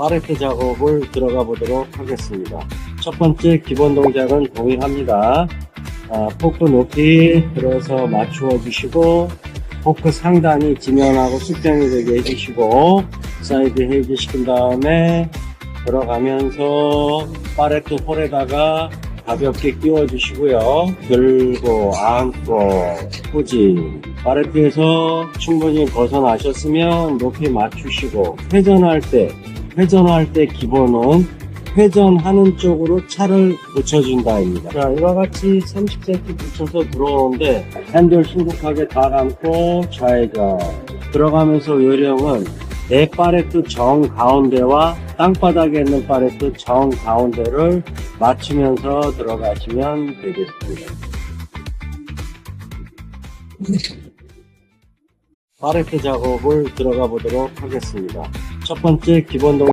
파레트 작업을 들어가 보도록 하겠습니다. 첫 번째 기본 동작은 동일합니다. 아, 포크 높이 들어서 맞추어 주시고 포크 상단이 지면하고 수평이 되게 해주시고 사이드 헤이즈 시킨 다음에 들어가면서 파레트 홀에다가 가볍게 끼워 주시고요. 들고 안고 후진 파레트에서 충분히 벗어나셨으면 높이 맞추시고 회전할 때 회전할 때 기본은 회전하는 쪽으로 차를 붙여준다입니다. 자, 이와 같이 30cm 붙여서 들어오는데 핸들 신속하게 다 감고 좌회전 들어가면서 요령은 내 파레트 정 가운데와 땅바닥에 있는 파레트 정 가운데를 맞추면서 들어가시면 되겠습니다. 파레트 작업을 들어가 보도록 하겠습니다. 첫 번째 기본 동